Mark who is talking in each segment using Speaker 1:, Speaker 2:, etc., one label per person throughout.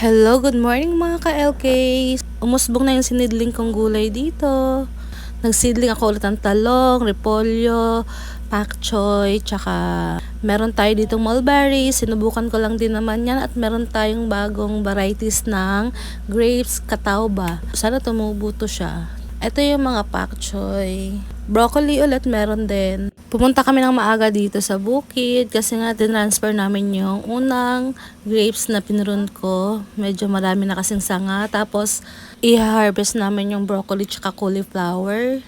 Speaker 1: Hello, good morning mga ka-LK. Umusbong na yung sinidling kong gulay dito. Nagsidling ako ulit ng talong, repolyo, pak choy, tsaka meron tayo ditong mulberry. Sinubukan ko lang din naman yan at meron tayong bagong varieties ng grapes katauba. Sana tumubo siya. Ito yung mga pak choy. Broccoli ulit meron din. Pumunta kami ng maaga dito sa bukid kasi nga tinransfer namin yung unang grapes na pinrun ko. Medyo marami na kasing sanga. Tapos i-harvest namin yung broccoli tsaka cauliflower.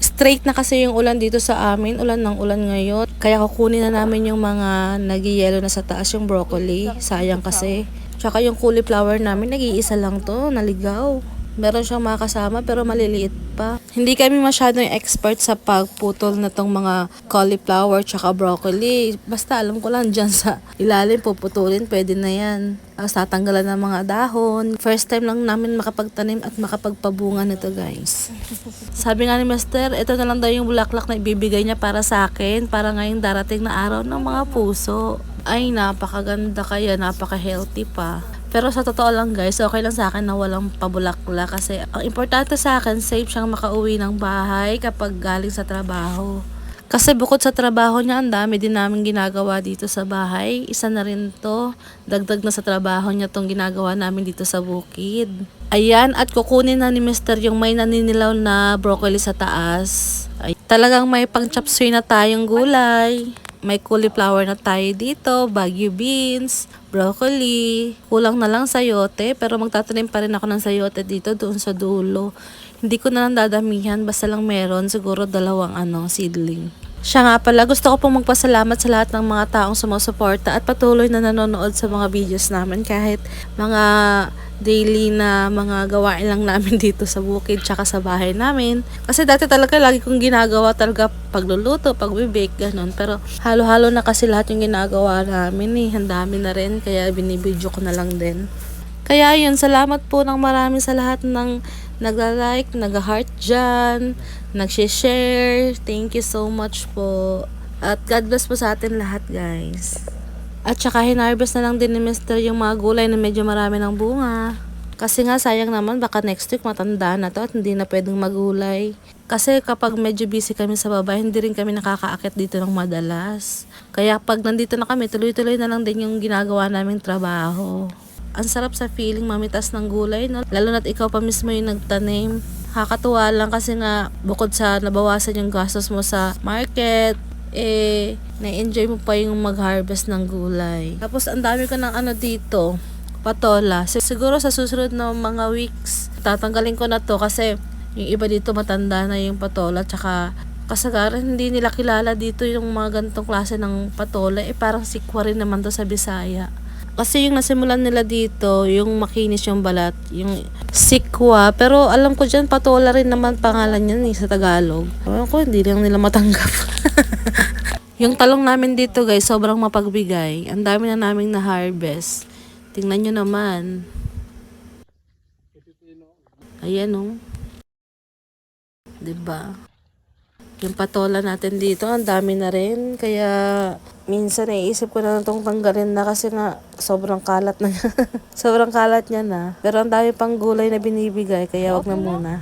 Speaker 1: Straight na kasi yung ulan dito sa amin. Ulan ng ulan ngayon. Kaya kukunin na namin yung mga nagyayelo na sa taas yung broccoli. Sayang kasi. Tsaka yung cauliflower namin, nag-iisa lang to, naligaw. Meron siyang mga kasama pero maliliit pa. Hindi kami masyadong expert sa pagputol na tong mga cauliflower tsaka broccoli. Basta alam ko lang dyan sa ilalim puputulin, pwede na yan. Tapos tatanggalan ng mga dahon. First time lang namin makapagtanim at makapagpabunga nito guys. Sabi nga ni Master, ito na lang daw yung bulaklak na ibibigay niya para sa akin para ngayong darating na araw ng mga puso. Ay, napakaganda kaya, napaka-healthy pa. Pero sa totoo lang guys, okay lang sa akin na walang pabulakla kasi ang importante sa akin, safe siyang makauwi ng bahay kapag galing sa trabaho. Kasi bukod sa trabaho niya, ang dami din namin ginagawa dito sa bahay. Isa na rin to. Dagdag na sa trabaho niya tong ginagawa namin dito sa bukid. Ayan, at kukunin na ni Mr. yung may naninilaw na broccoli sa taas. Ay, talagang may pang chapsuy na tayong gulay. May cauliflower na tayo dito, bagyo beans, broccoli. Kulang na lang sayote, pero magtatanim pa rin ako ng sayote dito doon sa dulo. Hindi ko na lang dadamihan, basta lang meron, siguro dalawang ano, seedling. Siya nga pala, gusto ko pong magpasalamat sa lahat ng mga taong sumusuporta at patuloy na nanonood sa mga videos namin kahit mga daily na mga gawain lang namin dito sa bukid tsaka sa bahay namin. Kasi dati talaga lagi kong ginagawa talaga pagluluto, pagbibake, ganun. Pero halo-halo na kasi lahat yung ginagawa namin eh. Ang dami na rin, kaya binibidyo ko na lang din. Kaya yun, salamat po ng marami sa lahat ng nagla-like, nag-heart dyan, nag-share. Thank you so much po. At God bless po sa atin lahat, guys. At saka hinarvest na lang din ni Mr. yung mga gulay na medyo marami ng bunga. Kasi nga sayang naman baka next week matanda na to at hindi na pwedeng magulay. Kasi kapag medyo busy kami sa baba, hindi rin kami nakakaakit dito ng madalas. Kaya pag nandito na kami, tuloy-tuloy na lang din yung ginagawa naming trabaho. Ang sarap sa feeling mamitas ng gulay, no? Lalo na't ikaw pa mismo yung nagtanim. Kakatuwa lang kasi nga bukod sa nabawasan yung gastos mo sa market, eh, na-enjoy mo pa yung mag-harvest ng gulay. Tapos, ang dami ko ng ano dito, patola. Sig- Siguro sa susunod na mga weeks, tatanggalin ko na to kasi yung iba dito matanda na yung patola, tsaka kasagaran hindi nila kilala dito yung mga ganitong klase ng patola. Eh, parang sikwa rin naman to sa Bisaya. Kasi yung nasimulan nila dito, yung makinis yung balat, yung sikwa. Pero alam ko dyan, patola rin naman pangalan yan eh, sa Tagalog. Alam ko, hindi lang nila matanggap. yung talong namin dito guys, sobrang mapagbigay. Ang dami na naming na-harvest. Tingnan nyo naman. Ayan oh. 'Di ba? Yung patola natin dito, ang dami na rin. Kaya minsan naisip ko na itong tanggalin na kasi nga sobrang kalat na sobrang kalat niya na. Pero ang dami pang gulay na binibigay kaya wag na muna.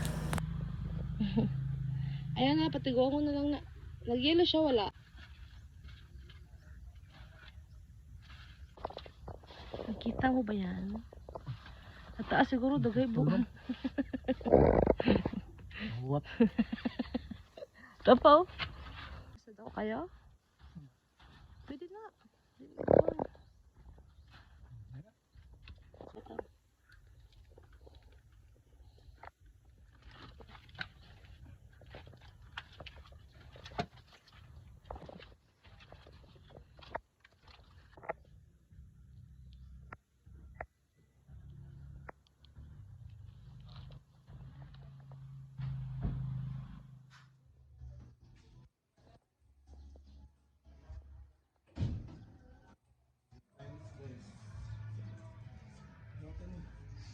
Speaker 1: Ayan nga, patigaw mo na lang na. Nag-yellow siya, wala. Nakita mo ba yan? At taas siguro, dagay buwan.
Speaker 2: What?
Speaker 1: Ito po. Gusto daw kayo? Pwede na. Pwede na.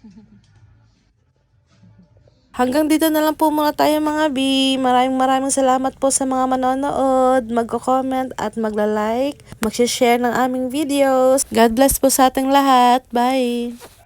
Speaker 1: Hanggang dito na lang po muna tayo mga B. Maraming maraming salamat po sa mga manonood, magko-comment at magla-like, mag-share ng aming videos. God bless po sa ating lahat. Bye!